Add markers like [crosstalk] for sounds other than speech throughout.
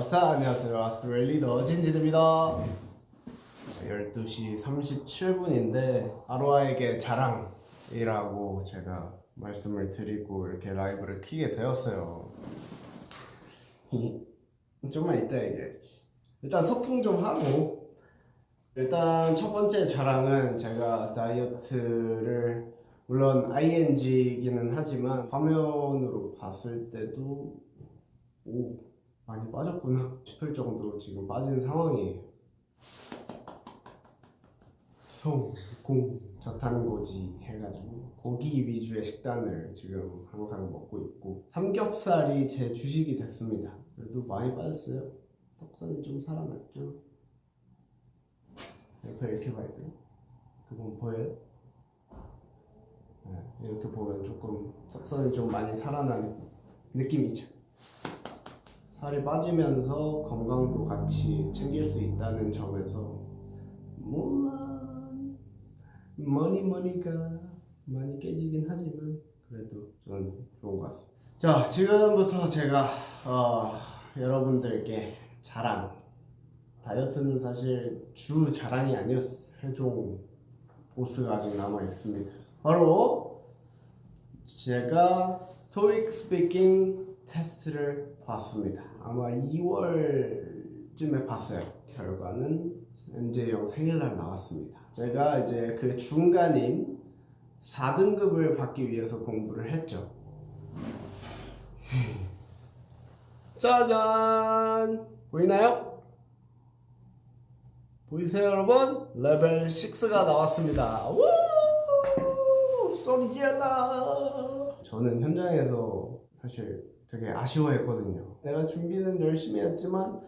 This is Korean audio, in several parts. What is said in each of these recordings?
아스타 안녕하세요. 아스트로의 리더 진진입니다. 12시 37분인데 아로아에게 자랑이라고 제가 말씀을 드리고 이렇게 라이브를 키게 되었어요. 좀만 이따 얘기해야지. 일단 소통 좀 하고 일단 첫 번째 자랑은 제가 다이어트를 물론 ing이기는 하지만 화면으로 봤을 때도 오 많이 빠졌구나 싶을 정도로 지금 빠진 상황이에요. 소, 공, 저탄고지 해가지고 고기 위주의 식단을 지금 항상 먹고 있고 삼겹살이 제 주식이 됐습니다. 그래도 많이 빠졌어요. 턱선이 좀 살아났죠. 옆에 이렇게 봐야 돼요. 그건 보여요? 네, 이렇게 보면 조금 턱선이 좀 많이 살아나는 느낌이죠. 살이 빠지면서 건강도 같이 챙길 수 있다는 점에서 물론 머니 머니가 많이 깨지긴 하지만 그래도 저는 좋은 것 같습니다. 자 지금부터 제가 어, 여러분들께 자랑 다이어트는 사실 주 자랑이 아니었어 최종 보스가 아직 남아 있습니다. 바로 제가 토익 스피킹 테스트를 봤습니다. 아마 2월쯤에 봤어요. 결과는 MJ 형 생일날 나왔습니다. 제가 이제 그 중간인 4등급을 받기 위해서 공부를 했죠. [laughs] 짜잔! 보이나요? 보이세요, 여러분? 레벨 6가 나왔습니다. 우! 소리 질러! 저는 현장에서 사실 되게 아쉬워했거든요. 내가 준비는 열심히 했지만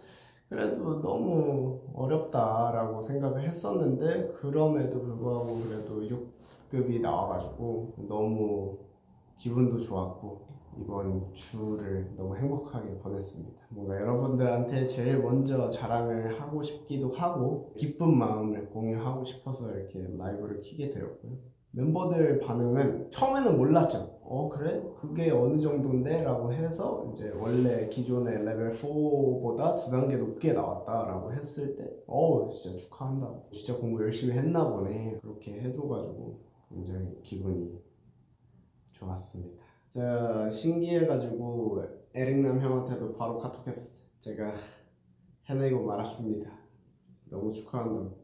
그래도 너무 어렵다라고 생각을 했었는데 그럼에도 불구하고 그래도 6급이 나와가지고 너무 기분도 좋았고 이번 주를 너무 행복하게 보냈습니다. 뭔가 여러분들한테 제일 먼저 자랑을 하고 싶기도 하고 기쁜 마음을 공유하고 싶어서 이렇게 라이브를 키게 되었고요. 멤버들 반응은 처음에는 몰랐죠. 어 그래? 그게 어느 정도인데? 라고 해서 이제 원래 기존의 레벨 4보다 두 단계 높게 나왔다라고 했을 때 어우 진짜 축하한다. 진짜 공부 열심히 했나 보네. 그렇게 해줘가지고 굉장히 기분이 좋았습니다. 제가 신기해가지고 에릭남 형한테도 바로 카톡했어요. 제가 해내고 말았습니다. 너무 축하한다고.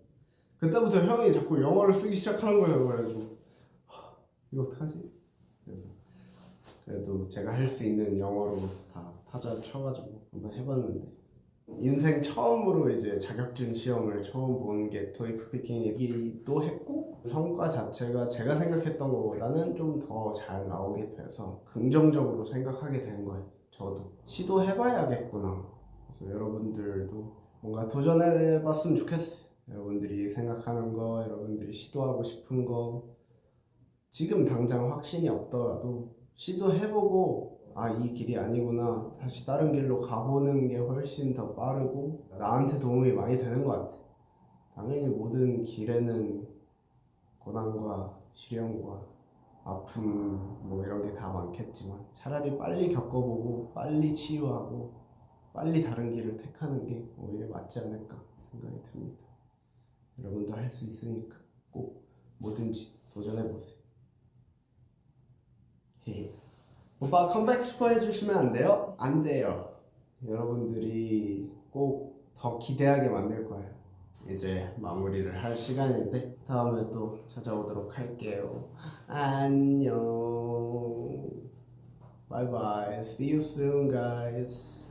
그때부터 형이 자꾸 영어를 쓰기 시작하는 거예요. 그래가지고 하, 이거 어떡하지? 그래서 그래도 제가 할 수 있는 영어로 다 타자 쳐가지고 한번 해봤는데 인생 처음으로 이제 자격증 시험을 처음 본 게 토익 스피킹이기도 했고 성과 자체가 제가 생각했던 것보다는 좀 더 잘 나오게 돼서 긍정적으로 생각하게 된 거예요. 저도 시도해봐야겠구나. 그래서 여러분들도 뭔가 도전해봤으면 좋겠어요. 여러분들이 생각하는 거, 여러분들이 시도하고 싶은 거, 지금 당장 확신이 없더라도 시도해보고 아 이 길이 아니구나 다시 다른 길로 가보는 게 훨씬 더 빠르고 나한테 도움이 많이 되는 것 같아. 당연히 모든 길에는 고난과 시련과 아픔 뭐 이런 게 다 많겠지만 차라리 빨리 겪어보고 빨리 치유하고 빨리 다른 길을 택하는 게 오히려 맞지 않을까 생각이 듭니다. 여러분도 할 수 있으니까 꼭 뭐든지 도전해보세요. 헤헤. 오빠 컴백 슈퍼 해주시면 안 돼요? 안 돼요. 여러분들이 꼭 더 기대하게 만들 거예요. 이제 마무리를 할 시간인데 다음에 또 찾아오도록 할게요. 안녕. Bye bye. See you soon, guys.